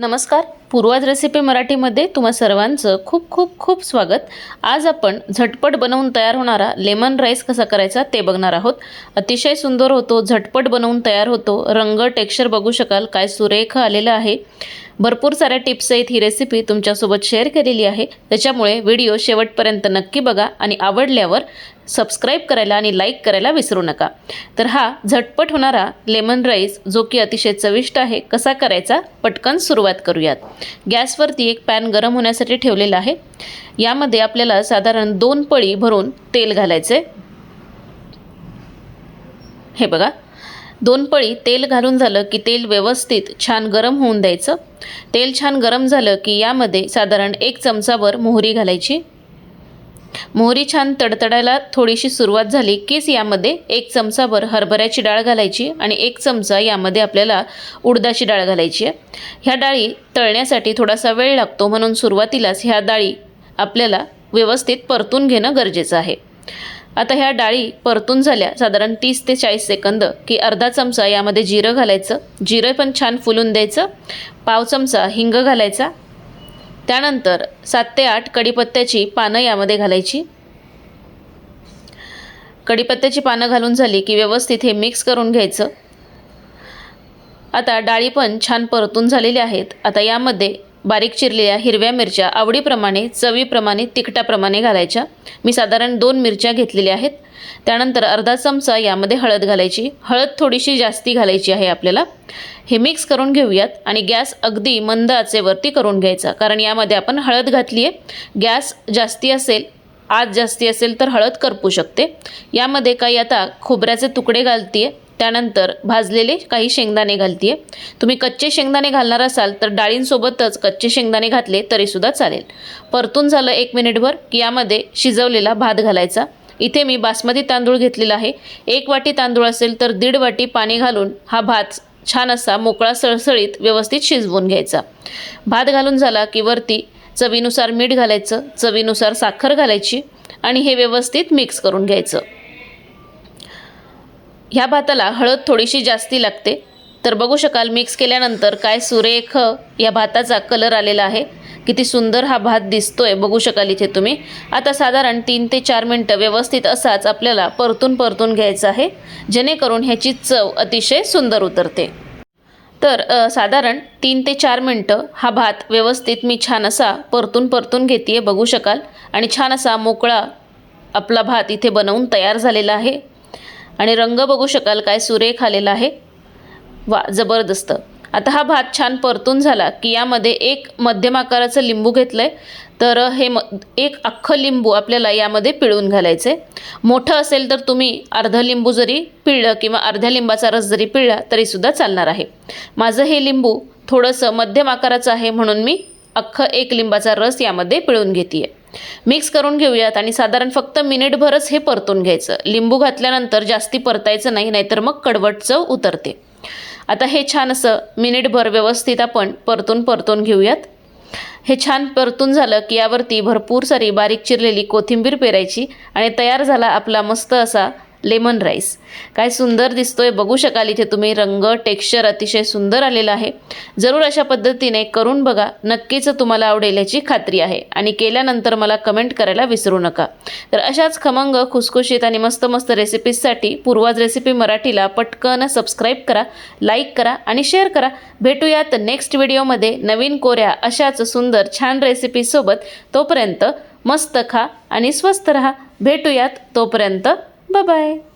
नमस्कार. पूर्वाज रेसिपी मराठीमध्ये तुम्हा सर्वांचं खूप खूप खूप स्वागत. आज आपण झटपट बनवून तयार होणारा लेमन राईस कसा करायचा ते बघणार आहोत. अतिशय सुंदर होतो झटपट बनवून तयार होतो. रंग टेक्स्चर बघू शकाल काय सुरेख आलेलं आहे. भरपूर साऱ्या टिप्स आहेत ही रेसिपी तुमच्यासोबत शेअर केलेली आहे. त्याच्यामुळे व्हिडिओ शेवटपर्यंत नक्की बघा आणि आवडल्यावर सबस्क्राईब करायला आणि लाईक करायला विसरू नका. तर हा झटपट होणारा लेमन राईस जो की अतिशय चविष्ट आहे कसा करायचा पटकन सुरुवात करूयात. गॅसवरती एक पॅन गरम होण्यासाठी ठेवलेला आहे. यामध्ये आपल्याला साधारण दोन पळी भरून तेल घालायचे हे बघा. दोन पळी तेल घालून झालं की तेल व्यवस्थित छान गरम होऊन द्यायचं. तेल छान गरम झालं की यामध्ये साधारण एक चमचाभर मोहरी घालायची. मोहरी छान तडतडायला थोडीशी सुरुवात झाली कीच यामध्ये एक चमचाभर हरभऱ्याची डाळ घालायची आणि एक चमचा यामध्ये आपल्याला उडदाची डाळ घालायची आहे. ह्या डाळी तळण्यासाठी थोडासा वेळ लागतो म्हणून सुरुवातीलाच ह्या डाळी आपल्याला व्यवस्थित परतून घेणं गरजेचं आहे. आता ह्या डाळी परतून झाल्या. साधारण तीस ते चाळीस सेकंद. की अर्धा चमचा यामध्ये जिरं घालायचं. जिरं पण छान फुलून द्यायचं. पाव चमचा हिंग घालायचा. त्यानंतर सात ते आठ कढीपत्त्याची पानं यामध्ये घालायची. कढीपत्त्याची पानं घालून झाली की व्यवस्थित हे मिक्स करून घ्यायचं. आता डाळी पण छान परतून झालेली आहेत. आता यामध्ये बारीक चिरलेल्या हिरव्या मिरच्या आवडीप्रमाणे चवीप्रमाणे तिखटाप्रमाणे घालायच्या. मी साधारण दोन मिरच्या घेतलेल्या आहेत. त्यानंतर अर्धा चमचा यामध्ये हळद घालायची. हळद थोडीशी जास्ती घालायची आहे आपल्याला. हे मिक्स करून घेऊयात आणि गॅस अगदी मंद आचेवरती करून घ्यायचा. कारण यामध्ये आपण हळद घातली आहे गॅस जास्ती असेल आज जास्ती असेल तर हळद करपू शकते. यामध्ये काही आता खोबऱ्याचे तुकडे घालते त्यानंतर भाजलेले काही शेंगदाणे घालते तुम्ही कच्चे शेंगदाणे घालणार असाल तर डाळींसोबतच कच्चे शेंगदाणे घातले तरीसुद्धा चालेल. परतून झालं एक मिनिटभर की यामध्ये शिजवलेला भात घालायचा. इथे मी बासमती तांदूळ घेतलेला आहे. एक वाटी तांदूळ असेल तर दीड वाटी पाणी घालून हा भात छान असा मोकळा सळसळीत व्यवस्थित शिजवून घ्यायचा. भात घालून झाला की वरती चवीनुसार मीठ घालायचं चवीनुसार साखर घालायची आणि हे व्यवस्थित मिक्स करून घ्यायचं. ह्या भाताला हळद थोडीशी जास्ती लागते. तर बघू शकाल मिक्स केल्यानंतर काय सुरेख या भाताचा कलर आलेला आहे. किती सुंदर हा भात दिसतोय बघू शकाल इथे तुम्ही. आता साधारण तीन ते चार मिनटं व्यवस्थित असाच आपल्याला परतून परतून घ्यायचं आहे जेणेकरून ह्याची चव अतिशय सुंदर उतरते. तर साधारण तीन ते चार मिनटं हा भात व्यवस्थित मी छान असा परतून परतून घेते बघू शकाल. आणि छान असा मोकळा आपला भात इथे बनवून तयार झालेला आहे. आणि रंग बघू शकाल काय सुरेख आलेला आहे. वा जबरदस्त. आता हा भात छान परतून झाला की यामध्ये एक मध्यम आकाराचं लिंबू घेतलं आहे तर हे म एक अख्खं लिंबू आपल्याला यामध्ये पिळून घालायचं आहे मोठं असेल तर तुम्ही अर्धं लिंबू जरी पिळलं किंवा अर्ध्या लिंबाचा रस जरी पिळला तरीसुद्धा चालणार आहे. माझं हे लिंबू थोडंसं मध्यम आकाराचं आहे म्हणून मी अख्खं एक लिंबाचा रस यामध्ये पिळून घेते आहे मिक्स करून घेऊयात आणि साधारण फक्त मिनिटभरच हे परतून घ्यायचं. लिंबू घातल्यानंतर जास्ती परतायचं नाही नाहीतर मग कडवट चव उतरते. आता हे छान असं मिनिटभर व्यवस्थित आपण परतून परतून घेऊयात. हे छान परतून झालं की यावरती भरपूर सारी बारीक चिरलेली कोथिंबीर पेरायची आणि तयार झाला आपला मस्त असा लेमन राईस. काय सुंदर दिसतोय. बघू शकाल इथे तुम्ही. रंग टेक्स्चर अतिशय सुंदर आलेलं आहे. जरूर अशा पद्धतीने करून बघा. नक्कीच तुम्हाला आवडेल याची खात्री आहे. आणि केल्यानंतर मला कमेंट करायला विसरू नका. तर अशाच खमंग खुसखुशीत आणि मस्त मस्त रेसिपीजसाठी पूर्वाज रेसिपी मराठीला पटकन सबस्क्राईब करा लाईक करा आणि शेअर करा. भेटूयात नेक्स्ट व्हिडिओमध्ये नवीन कोऱ्या अशाच सुंदर छान रेसिपीसोबत तोपर्यंत मस्त खा आणि स्वस्त रहा. भेटूयात तोपर्यंत. Bye bye.